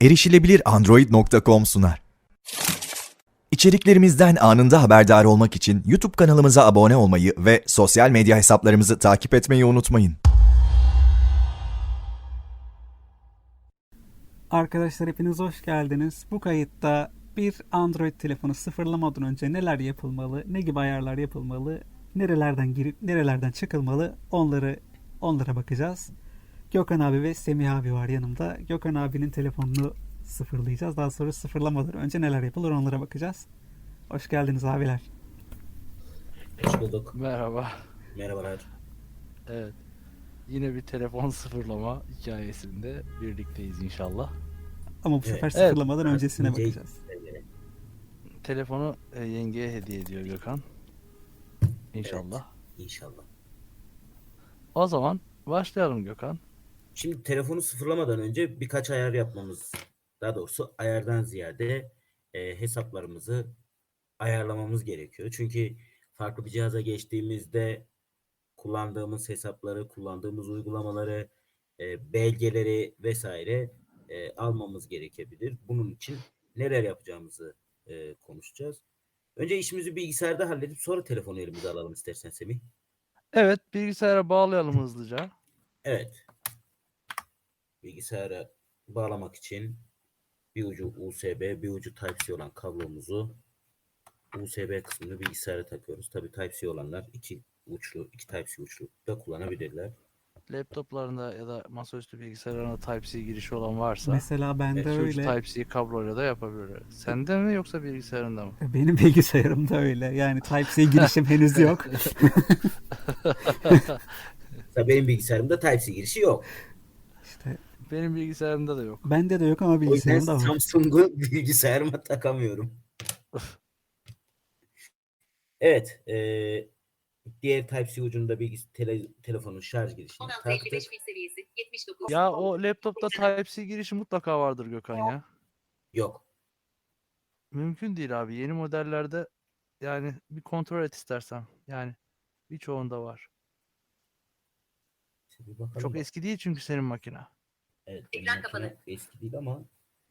Erişilebilir Android.com sunar. İçeriklerimizden anında haberdar olmak için YouTube kanalımıza abone olmayı ve sosyal medya hesaplarımızı takip etmeyi unutmayın. Arkadaşlar hepiniz hoş geldiniz. Bu kayıtta bir Android telefonu sıfırlamadan önce neler yapılmalı, ne gibi ayarlar yapılmalı, nerelerden girip nerelerden çıkılmalı onları onlara bakacağız. Gökhan abi ve Semih abi var yanımda. Gökhan abinin telefonunu sıfırlayacağız. Daha sonra sıfırlamadan önce neler yapılır onlara bakacağız. Hoş geldiniz abiler. Hoş bulduk. Merhaba. Merhabalar. Evet. Yine bir telefon sıfırlama hikayesinde birlikteyiz inşallah. Ama bu Evet. sefer sıfırlamadan Evet. öncesine İnce- bakacağız. Telefonu e, yengeye hediye ediyor Gökhan. İnşallah. İnşallah. O zaman başlayalım Gökhan. Şimdi telefonu sıfırlamadan önce birkaç ayar yapmamız, daha doğrusu ayardan ziyade e, hesaplarımızı ayarlamamız gerekiyor. Çünkü farklı bir cihaza geçtiğimizde kullandığımız hesapları, kullandığımız uygulamaları, e, belgeleri vesaire e, almamız gerekebilir. Bunun için neler yapacağımızı e, konuşacağız. Önce işimizi bilgisayarda halledip sonra telefonu elimize alalım istersen Semih. Evet bilgisayara bağlayalım hızlıca. Evet. Bilgisayara bağlamak için bir ucu USB, bir ucu Type-C olan kablomuzu USB kısmını bilgisayara takıyoruz. Tabii Type-C olanlar iki uçlu, iki Type-C uçlu da kullanabilirler. Laptoplarında ya da masaüstü bilgisayarlarında Type-C girişi olan varsa Mesela bende şu öyle. Type-C kabloyla da yapabilirler. Sende mi yoksa bilgisayarında mı? Benim bilgisayarımda öyle. Yani Type-C girişim henüz yok. Tabii benim bilgisayarımda Type-C girişi yok. Benim bilgisayarımda da yok. bende de yok ama O yüzden bilgisayarımda var. Samsung'u bilgisayarıma takamıyorum. Evet. eee, diğer Type-C ucunda bilgis tele, telefonun şarj girişine 16.55 taktık. pil seviyesi 79. Ya o laptopta Type-C girişi mutlaka vardır Gökhan ya. Yok. Mümkün değil abi. Yeni modellerde yani bir kontrol et istersen. Yani birçoğunda var. Şimdi bir bakalım Çok bak. eski değil çünkü senin makine. Evet, Ekran kapalı. eski değil ama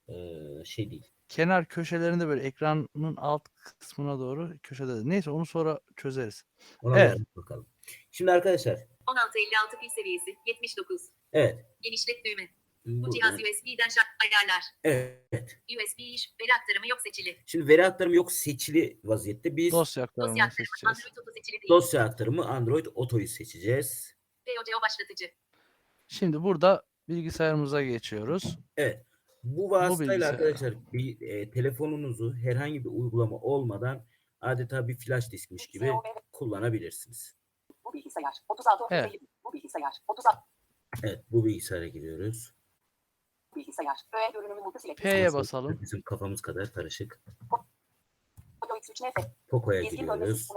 eee, şey değil. Kenar köşelerinde böyle ekranın alt kısmına doğru köşede. Neyse onu sonra çözeriz. Ona Evet. bakalım. Şimdi arkadaşlar, 16.56 pil seviyesi 79. evet. Genişlet düğme. Bu bu- cihaz USB'den şart ayarlar. evet. USB iş veri aktarımı yok seçili. Şimdi veri aktarımı yok seçili vaziyette biz Dosya aktarımını Dosya aktarımı seçeceğiz. Android Auto seçili değil. dosya aktarımı Android Auto'yu seçeceğiz. VOCO başlatıcı. Şimdi burada bilgisayarımıza geçiyoruz. Evet. Bu vasıtayla bilgisayar. arkadaşlar bir e, telefonunuzu herhangi bir uygulama olmadan adeta bir flash diskmiş gibi kullanabilirsiniz. Bu bilgisayar 36 Evet. 50. Bu bilgisayar 36 Evet, bu bilgisayara giriyoruz. bilgisayar. Öğe görünümü multiselect. P'ye basalım. Bizim kafamız kadar karışık. Audio X3 NF. Poco'ya giriyoruz.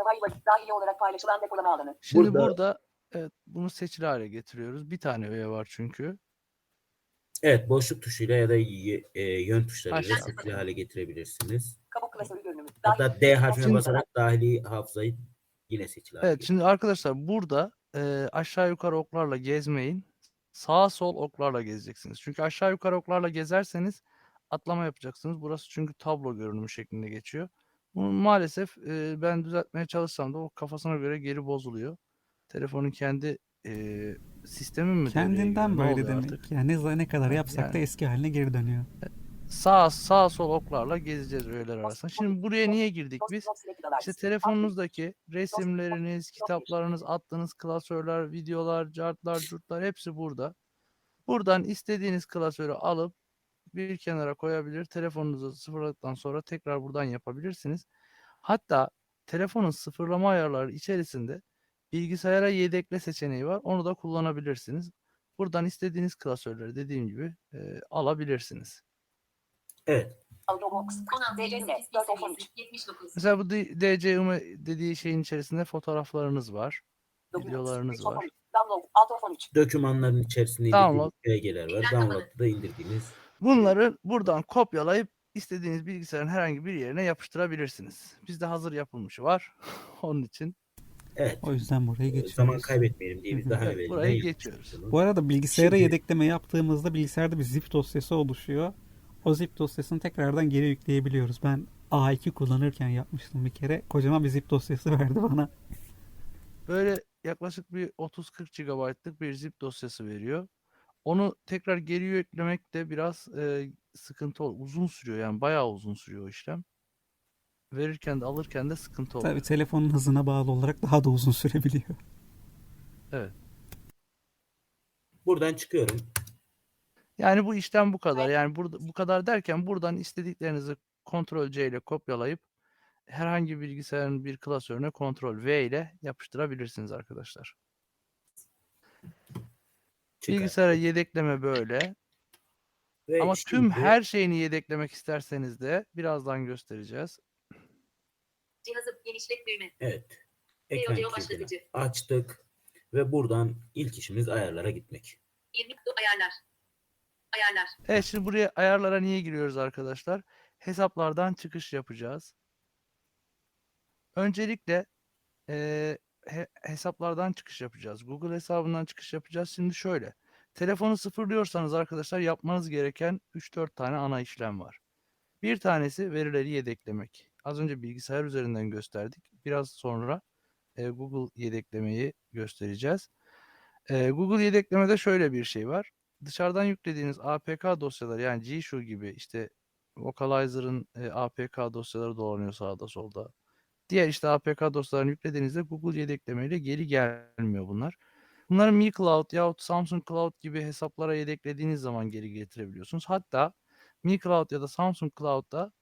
dahili olarak paylaşılan depolama alanı. Şimdi Burada- burada, evet, bunu seçili hale getiriyoruz. Bir tane öğe var çünkü. Evet, boşluk tuşuyla ya da e, yön tuşlarıyla seçili hale getirebilirsiniz. Kabuk klasörü görünümü. Hatta D harfine basarak dahili hafızayı yine seçili hale Evet şimdi arkadaşlar burada e, aşağı yukarı oklarla gezmeyin. Sağa sol oklarla gezeceksiniz. Çünkü aşağı yukarı oklarla gezerseniz atlama yapacaksınız. Burası çünkü tablo görünümü şeklinde geçiyor. Bunu maalesef e, ben düzeltmeye çalışsam da o kafasına göre geri bozuluyor. Telefonun kendi e, sistemi mi Kendinden ne böyle demek. artık? Yani ne, ne kadar yapsak da yani. eski haline geri dönüyor. Sağ sağ sol oklarla gezeceğiz öğeler arasında. Şimdi buraya niye girdik biz? İşte telefonunuzdaki resimleriniz, kitaplarınız, attığınız klasörler, videolar, cartlar, curtlar hepsi burada. Buradan istediğiniz klasörü alıp bir kenara koyabilir. Telefonunuzu sıfırladıktan sonra tekrar buradan yapabilirsiniz. Hatta telefonun sıfırlama ayarları içerisinde bilgisayara yedekle seçeneği var. Onu da kullanabilirsiniz. Buradan istediğiniz klasörleri dediğim gibi e, alabilirsiniz. Evet. Audiobox. 16.58 DCN pil 413. seviyesi 79. Mesela bu D- DCUM dediği şeyin içerisinde fotoğraflarınız var. Videolarınız var. Download. Alt 13. Dokümanların içerisinde Download. belgeler var. Download'da da indirdiğiniz. Bunları buradan kopyalayıp istediğiniz bilgisayarın herhangi bir yerine yapıştırabilirsiniz. Bizde hazır yapılmışı var. Onun için Evet. O yüzden buraya geçiyoruz. Zaman kaybetmeyelim diye biz daha Evet, evvel burayı geçiyoruz. Bu arada bilgisayara Şimdi- yedekleme yaptığımızda bilgisayarda bir zip dosyası oluşuyor. o zip dosyasını tekrardan geri yükleyebiliyoruz. Ben A2 kullanırken yapmıştım bir kere. Kocaman bir zip dosyası verdi bana. Böyle yaklaşık bir 30-40 GB'lık bir zip dosyası veriyor. Onu tekrar geri yüklemek de biraz e, sıkıntı ol uzun sürüyor yani bayağı uzun sürüyor o işlem. Verirken de alırken de sıkıntı oluyor. Tabii telefonun hızına bağlı olarak daha da uzun sürebiliyor. Evet. Buradan çıkıyorum. Yani bu işlem bu kadar. Yani burada bu kadar derken buradan istediklerinizi Ctrl C ile kopyalayıp herhangi bir bilgisayarın bir klasörüne Ctrl V ile yapıştırabilirsiniz arkadaşlar. Çıkar. Bilgisayara yedekleme böyle. Ve Ama tüm şimdi her şeyini yedeklemek isterseniz de birazdan göstereceğiz. Cihazı genişlet düğme. Evet. Ekran video başlatıcı. açtık ve buradan ilk işimiz ayarlara gitmek. 20 ayarlar. Ayarlar. Evet şimdi buraya ayarlara niye giriyoruz arkadaşlar? Hesaplardan çıkış yapacağız. Öncelikle eee, he- hesaplardan çıkış yapacağız. Google hesabından çıkış yapacağız. Şimdi şöyle. Telefonu sıfırlıyorsanız arkadaşlar yapmanız gereken 3-4 tane ana işlem var. Bir tanesi verileri yedeklemek. Az önce bilgisayar üzerinden gösterdik. Biraz sonra e, Google yedeklemeyi göstereceğiz. E, Google yedeklemede şöyle bir şey var. Dışarıdan yüklediğiniz APK dosyaları yani Gshou gibi işte Vocalizer'ın e, APK dosyaları dolanıyor sağda solda. Diğer işte APK dosyalarını yüklediğinizde Google yedeklemeyle geri gelmiyor bunlar. Bunları Mi Cloud yahut Samsung Cloud gibi hesaplara yedeklediğiniz zaman geri getirebiliyorsunuz. Hatta Mi Cloud ya da Samsung Cloud'da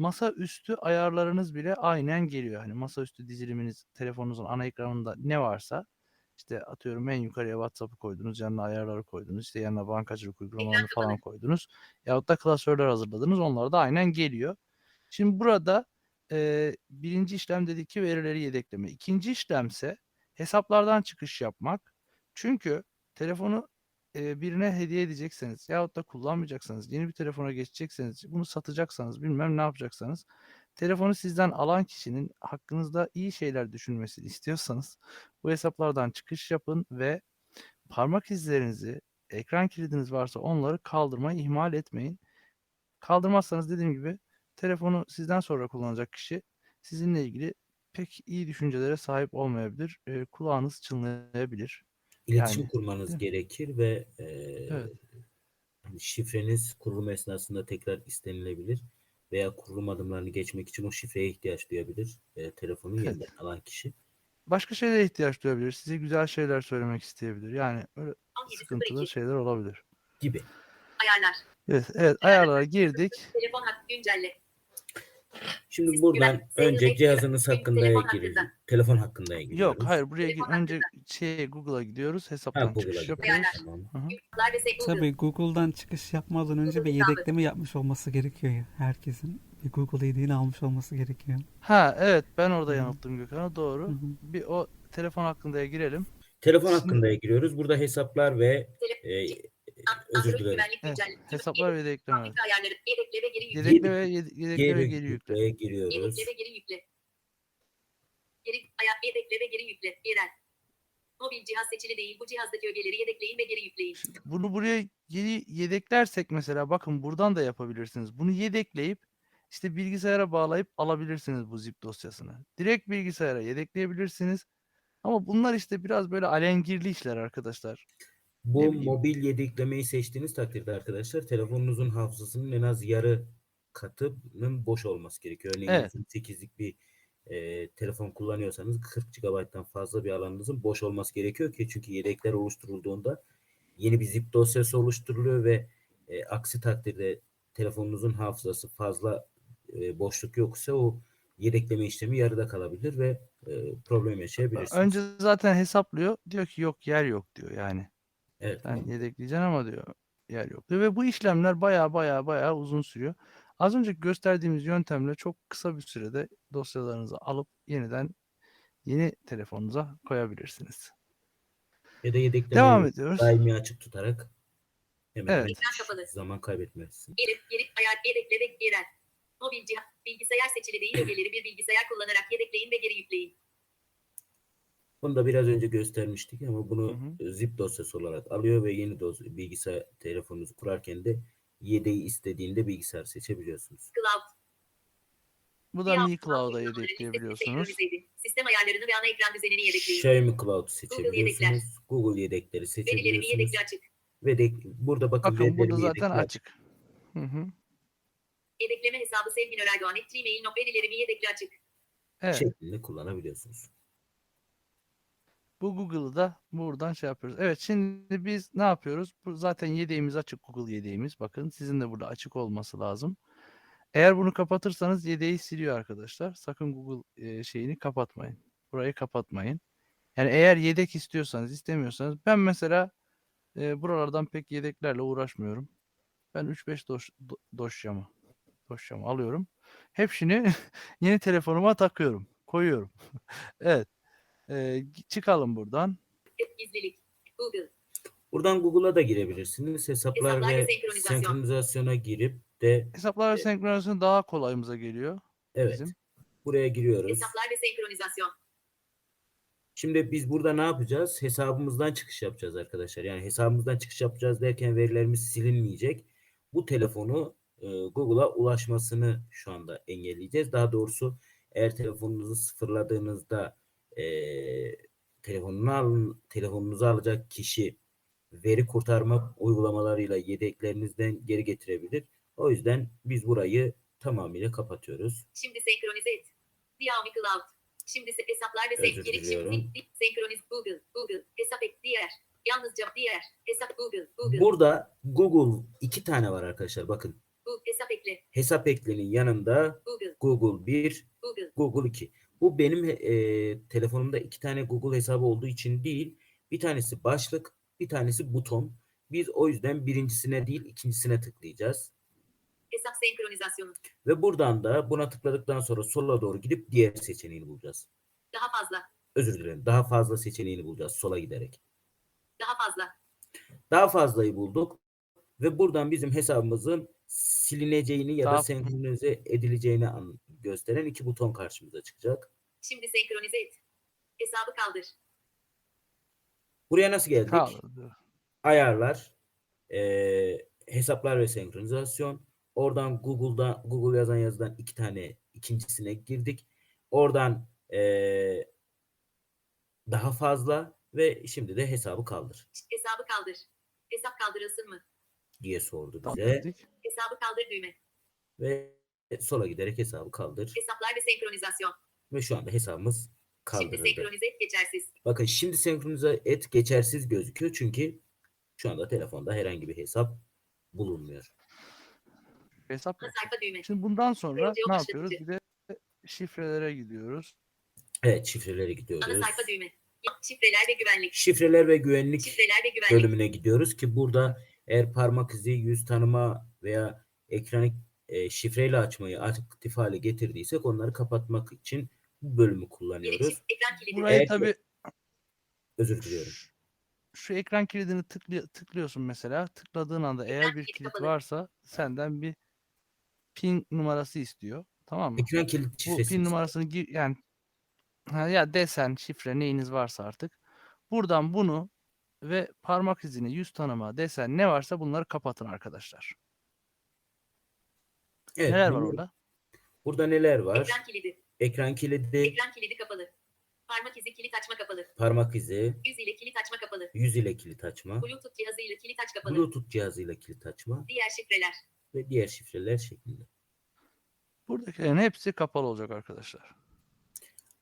masaüstü ayarlarınız bile aynen geliyor. Hani masaüstü diziliminiz telefonunuzun ana ekranında ne varsa işte atıyorum en yukarıya WhatsApp'ı koydunuz, yanına ayarları koydunuz, işte yanına bankacılık uygulamalarını falan koydunuz. Yahut da klasörler hazırladınız. Onlar da aynen geliyor. Şimdi burada e, birinci işlem dedik ki verileri yedekleme. İkinci işlemse hesaplardan çıkış yapmak. Çünkü telefonu birine hediye edecekseniz yahut da kullanmayacaksanız, yeni bir telefona geçecekseniz, bunu satacaksanız, bilmem ne yapacaksanız telefonu sizden alan kişinin hakkınızda iyi şeyler düşünmesini istiyorsanız bu hesaplardan çıkış yapın ve parmak izlerinizi, ekran kilidiniz varsa onları kaldırmayı ihmal etmeyin. Kaldırmazsanız dediğim gibi telefonu sizden sonra kullanacak kişi sizinle ilgili pek iyi düşüncelere sahip olmayabilir. E, kulağınız çınlayabilir. İletişim Yani, kurmanız değil mi? gerekir ve e, Evet. hani şifreniz kurulum esnasında tekrar istenilebilir veya kurulum adımlarını geçmek için o şifreye ihtiyaç duyabilir e, telefonu Evet. yeniden alan kişi Başka şeylere ihtiyaç duyabilir. Size güzel şeyler söylemek isteyebilir. Yani öyle 17.02. sıkıntılı şeyler olabilir. gibi. Ayarlar. Evet, evet ayarlara girdik. Telefon hakkı güncelle. Şimdi Siz buradan önce cihazınız hakkında telefon hakkında. Telefon hakkında giriyoruz. Yok hayır buraya Telefon önce şeye Google'a gidiyoruz. Ha, Hesaptan Google'a çıkış gidiyoruz. yapıyoruz. Tamam. Sekme Tabii Google'dan çıkış yapmadan önce bir yedekleme yapmış olması gerekiyor ya. Herkesin bir Google ID'ni almış olması gerekiyor. Ha evet ben orada Hı. yanılttım Gökhan'a doğru. Hı hı. Bir o telefon hakkındaya girelim. Telefon Şimdi- hakkında giriyoruz. Burada hesaplar ve e, özür dilerim. Evet, hesaplar ve yedekleme. Fabrika ayarları. Yedekle ve geri yükle. Yedekle ve yed- yedekle ve Geri geri yükle. giriyoruz. Yedekle ve geri yükle. Geri, aya, yedekle ve geri yükle. Yerel. Mobil cihaz seçili değil. Bu cihazdaki ögeleri yedekleyin ve geri yükleyin. Bunu buraya geri yedeklersek mesela bakın buradan da yapabilirsiniz. Bunu yedekleyip işte bilgisayara bağlayıp alabilirsiniz bu zip dosyasını. Direkt bilgisayara yedekleyebilirsiniz. Ama bunlar işte biraz böyle alengirli işler arkadaşlar. Bu Ne bileyim. mobil yedeklemeyi seçtiğiniz takdirde arkadaşlar telefonunuzun hafızasının en az yarı katının boş olması gerekiyor. Örneğin Evet. 8'lik bir e, telefon kullanıyorsanız 40 GB'dan fazla bir alanınızın boş olması gerekiyor ki çünkü yedekler oluşturulduğunda yeni bir zip dosyası oluşturuluyor ve e, aksi takdirde telefonunuzun hafızası fazla e, boşluk yoksa o yedekleme işlemi yarıda kalabilir ve e, problem yaşayabilirsiniz. Önce zaten hesaplıyor. Diyor ki yok yer yok diyor yani. Evet. Sen yedekleyeceksin ama diyor yer yok diyor. Ve bu işlemler baya baya baya uzun sürüyor. Az önce gösterdiğimiz yöntemle çok kısa bir sürede dosyalarınızı alıp yeniden yeni telefonunuza koyabilirsiniz. Ya da yedeklemeyi Devam ediyoruz. daimi açık tutarak hemen Evet. Ekran kapalı. zaman kaybetmezsin. Geri, geri, ayar, yedekle ve yerel. Mobil cihaz, bilgisayar seçili değil. Ögeleri bir bilgisayar kullanarak yedekleyin ve geri yükleyin. Bunu da biraz önce göstermiştik ama bunu Hı zip dosyası olarak alıyor ve yeni dosya, bilgisayar telefonunuzu kurarken de yedeği istediğinde bilgisayar seçebiliyorsunuz. Cloud. Bu da Mi Cloud'a yedekleyebiliyorsunuz. Sistem ayarlarını ve ana ekran düzenini yedekleyin. Xiaomi Cloud seçebiliyorsunuz. Google yedekleri Verilerimi seçebiliyorsunuz. yedekli açık. Ve de, burada bakın, Bakın burada zaten yedekli açık. Hı hı. Yedekleme hesabı Sevgin Örerdoğan et gmail nok verilerimi yedekli açık. Evet. şeklinde kullanabiliyorsunuz. Bu Google'ı da buradan şey yapıyoruz. Evet şimdi biz ne yapıyoruz? Bu zaten yedeğimiz açık Google yedeğimiz. Bakın sizin de burada açık olması lazım. Eğer bunu kapatırsanız yedeği siliyor arkadaşlar. Sakın Google e, şeyini kapatmayın. Burayı kapatmayın. Yani eğer yedek istiyorsanız istemiyorsanız ben mesela e, buralardan pek yedeklerle uğraşmıyorum. Ben 3-5 doş, do- dosyamı dosyamı alıyorum. Hepsini yeni telefonuma takıyorum. Koyuyorum. evet. E, çıkalım buradan. Gizlilik. Google. Buradan Google'a da girebilirsiniz. Hesaplar, Hesaplar ve senkronizasyon. senkronizasyona girip de Hesaplar ve senkronizasyon daha kolayımıza geliyor. evet Bizim. buraya giriyoruz. Hesaplar ve senkronizasyon. Şimdi biz burada ne yapacağız? Hesabımızdan çıkış yapacağız arkadaşlar. Yani hesabımızdan çıkış yapacağız derken verilerimiz silinmeyecek. Bu telefonu e, Google'a ulaşmasını şu anda engelleyeceğiz. Daha doğrusu eğer telefonunuzu sıfırladığınızda e, telefonunu alın, telefonunuzu alacak kişi veri kurtarma uygulamalarıyla yedeklerinizden geri getirebilir. O yüzden biz burayı tamamıyla kapatıyoruz. Şimdi senkronize et. Xiaomi Cloud. Şimdi hesaplar ve Özür senkronize diliyorum. Şimdi senkroniz Google. Google. Hesap et. Diğer. Yalnızca diğer. Hesap Google. Google. Burada Google iki tane var arkadaşlar. Bakın Bu hesap ekle. hesap eklenin yanında Google. Google 1, Google. Google 2. Bu benim e, telefonumda iki tane Google hesabı olduğu için değil. Bir tanesi başlık, bir tanesi buton. Biz o yüzden birincisine değil ikincisine tıklayacağız. Hesap senkronizasyonu. Ve buradan da buna tıkladıktan sonra sola doğru gidip diğer seçeneğini bulacağız. Daha fazla. Özür dilerim. Daha fazla seçeneğini bulacağız sola giderek. Daha fazla. Daha fazlayı bulduk. Ve buradan bizim hesabımızın silineceğini ya da Daha- senkronize edileceğini an- gösteren iki buton karşımıza çıkacak. Şimdi senkronize et. Hesabı kaldır. Buraya nasıl geldik? Kaldı. ayarlar, eee, hesaplar ve senkronizasyon. Oradan Google'da Google yazan yazıdan iki tane ikincisine girdik. Oradan eee, daha fazla ve şimdi de hesabı kaldır Hesabı kaldır. Hesap kaldırılsın mı? Diye sordu Tamam bize dedik. Hesabı kaldır düğme. ve sola giderek hesabı kaldır Hesaplar ve senkronizasyon. ve şu anda hesabımız Şimdi kaldırıldı. senkronize et geçersiz. Bakın şimdi senkronize et geçersiz gözüküyor çünkü şu anda telefonda herhangi bir hesap bulunmuyor. Hesap Ana yok. Şimdi bundan sonra Video ne başlatıcı. yapıyoruz? Bir de şifrelere gidiyoruz. Evet şifrelere Ana gidiyoruz. sayfa düğme. Şifreler ve güvenlik. Şifreler ve güvenlik Şifreler ve güvenlik. bölümüne gidiyoruz ki burada eğer parmak izi, yüz tanıma veya ekranı e, şifreyle açmayı aktif hale getirdiysek onları kapatmak için bu bölümü kullanıyoruz. ekran. Burayı Evet. tabii Özür diliyorum. şu ekran kilidini tıklı- tıklıyorsun mesela. Tıkladığın anda eğer bir kilit kapalı. varsa senden bir pin numarası istiyor. Tamam mı? Ekran kilit Bu şifresi. pin numarasını gir yani ha, ya desen, şifre neyiniz varsa artık. Buradan bunu ve parmak izini, yüz tanıma, desen ne varsa bunları kapatın arkadaşlar. Evet, Neler var orada? Burada neler var? Ekran kilidi. Ekran kilidi, Ekran kilidi kapalı. Parmak izi kilit açma kapalı. parmak izi, Yüz ile kilit açma kapalı. yüz ile kilit açma, Bluetooth cihazıyla kilit aç kapalı. Bluetooth cihazıyla kilit açma Diğer şifreler. ve diğer şifreler şeklinde. Buradakilerin hepsi kapalı olacak arkadaşlar.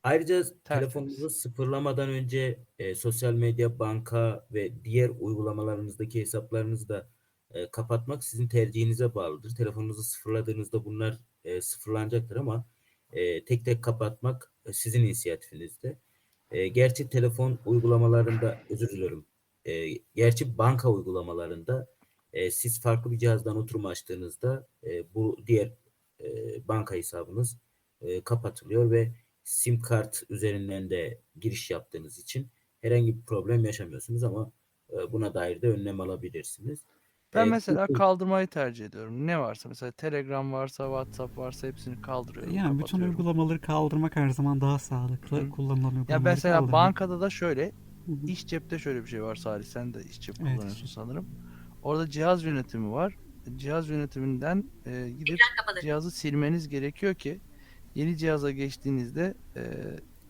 Ayrıca telefonunuzu sıfırlamadan önce e, sosyal medya, banka ve diğer uygulamalarınızdaki hesaplarınızı da e, kapatmak sizin tercihinize bağlıdır. Telefonunuzu sıfırladığınızda bunlar e, sıfırlanacaktır ama e, tek tek kapatmak e, sizin inisiyatifinizde. E, gerçi telefon uygulamalarında, özür diliyorum, e, gerçi banka uygulamalarında e, siz farklı bir cihazdan oturum açtığınızda e, bu diğer e, banka hesabınız e, kapatılıyor ve sim kart üzerinden de giriş yaptığınız için herhangi bir problem yaşamıyorsunuz ama e, buna dair de önlem alabilirsiniz. Ben E, mesela kaldırmayı tercih ediyorum. Ne varsa mesela Telegram varsa, WhatsApp varsa hepsini kaldırıyorum. Yani bütün uygulamaları kaldırmak her zaman daha sağlıklı. Hı. Kullanılan uygulamaları Ya mesela kaldırmak. bankada da şöyle Hı hı. iş cepte şöyle bir şey var Salih. Sen de iş cep Evet. kullanıyorsun sanırım. Orada cihaz yönetimi var. cihaz yönetiminden e, gidip cihazı silmeniz gerekiyor ki yeni cihaza geçtiğinizde e,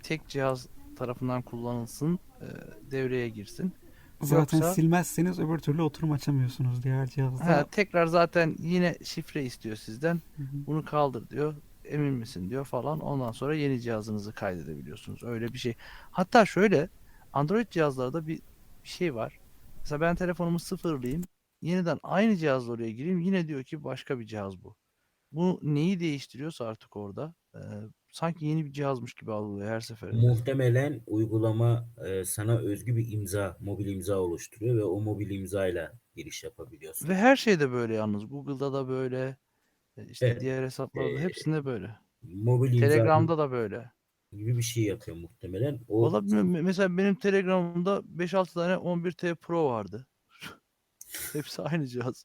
tek cihaz tarafından kullanılsın, e, devreye girsin. Zaten Yoksa- silmezseniz öbür türlü oturum açamıyorsunuz diğer cihazda. Ha, tekrar zaten yine şifre istiyor sizden. Hı hı. Bunu kaldır diyor. Emin misin diyor falan. Ondan sonra yeni cihazınızı kaydedebiliyorsunuz. Öyle bir şey. Hatta şöyle Android cihazlarda bir, şey var. Mesela ben telefonumu sıfırlayayım. Yeniden aynı cihazla oraya gireyim. Yine diyor ki başka bir cihaz bu. Bu neyi değiştiriyorsa artık orada e, sanki yeni bir cihazmış gibi algılıyor her seferinde. Muhtemelen uygulama e, sana özgü bir imza, mobil imza oluşturuyor ve o mobil imzayla giriş yapabiliyorsun. Ve her şeyde böyle yalnız. Google'da da böyle. e, işte Evet. diğer hesaplarda Ee, hepsinde böyle. Mobil imza Telegram'da da böyle. gibi bir şey yapıyor muhtemelen. O Valla bilmiyorum. Me- Mesela benim Telegram'ımda 5-6 tane 11T Pro vardı. Hepsi aynı cihaz.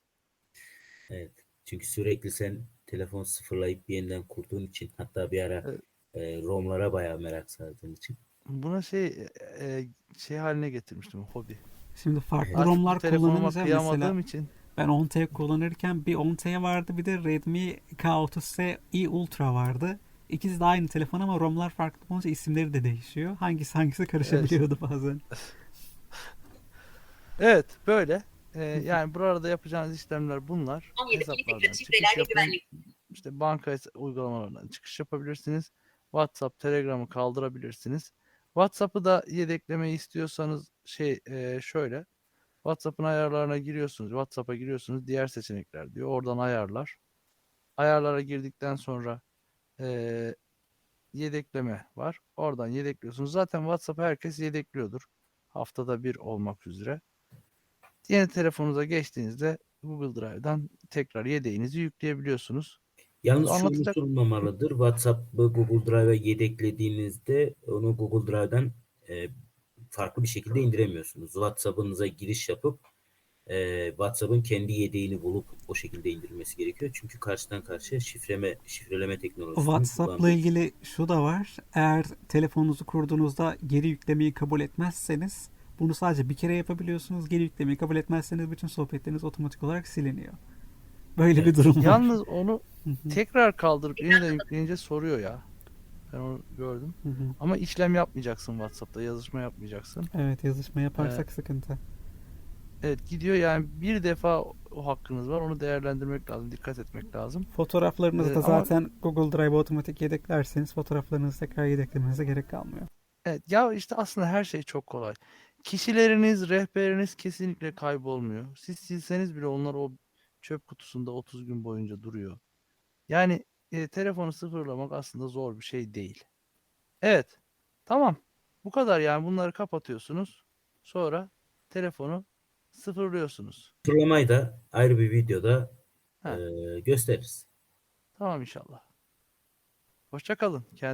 Evet. Çünkü sürekli sen telefon sıfırlayıp yeniden kurduğun için hatta bir ara Evet. e, ROM'lara bayağı merak sardığın için. Buna şey e, şey haline getirmiştim hobi. Şimdi farklı Artık ROM'lar kullanınca mesela için ben 10T kullanırken bir 10T vardı bir de Redmi K30S i Ultra vardı. İkisi de aynı telefon ama ROM'lar farklı olunca isimleri de değişiyor. Hangisi hangisi karışabiliyordu bazen. Evet böyle. E, yani burada yapacağınız işlemler bunlar. 17 kilit Hesaplardan çıkış yapın. İşte banka uygulamalarından çıkış yapabilirsiniz. WhatsApp, Telegram'ı kaldırabilirsiniz. WhatsApp'ı da yedeklemeyi istiyorsanız şey e, şöyle. WhatsApp'ın ayarlarına giriyorsunuz. WhatsApp'a giriyorsunuz. Diğer seçenekler diyor. Oradan ayarlar. Ayarlara girdikten sonra e, yedekleme var. Oradan yedekliyorsunuz. Zaten WhatsApp'ı herkes yedekliyordur. Haftada bir olmak üzere. Yeni telefonunuza geçtiğinizde Google Drive'dan tekrar yedeğinizi yükleyebiliyorsunuz. Yalnız şu Anlatacak- unutulmamalıdır. WhatsApp'ı Google Drive'a yedeklediğinizde onu Google Drive'dan e, farklı bir şekilde indiremiyorsunuz. WhatsApp'ınıza giriş yapıp e, WhatsApp'ın kendi yedeğini bulup o şekilde indirmesi gerekiyor. Çünkü karşıdan karşıya şifreme şifreleme teknolojisini WhatsApp'la ilgili şu da var. Eğer telefonunuzu kurduğunuzda geri yüklemeyi kabul etmezseniz bunu sadece bir kere yapabiliyorsunuz. Geri yüklemeyi kabul etmezseniz bütün sohbetleriniz otomatik olarak siliniyor. Böyle bir durum var. Yalnız onu tekrar kaldırıp yeniden yükleyince soruyor ya. Ben onu gördüm. hı hı. Ama işlem yapmayacaksın WhatsApp'ta. Yazışma yapmayacaksın. Evet yazışma yaparsak sıkıntı. Evet gidiyor yani bir defa o hakkınız var. Onu değerlendirmek lazım. Dikkat etmek lazım. Fotoğraflarınızı Evet, da ama- zaten Google Drive otomatik yedeklerseniz fotoğraflarınızı tekrar yedeklemenize gerek kalmıyor. Evet ya işte aslında her şey çok kolay. Kişileriniz, rehberiniz kesinlikle kaybolmuyor. Siz silseniz bile onlar o çöp kutusunda 30 gün boyunca duruyor. Yani e, telefonu sıfırlamak aslında zor bir şey değil. Evet. Tamam. Bu kadar yani bunları kapatıyorsunuz. Sonra telefonu sıfırlıyorsunuz. Sıfırlamayı da ayrı bir videoda Ha. e, gösteririz. Tamam inşallah. Hoşça kalın. Kendinize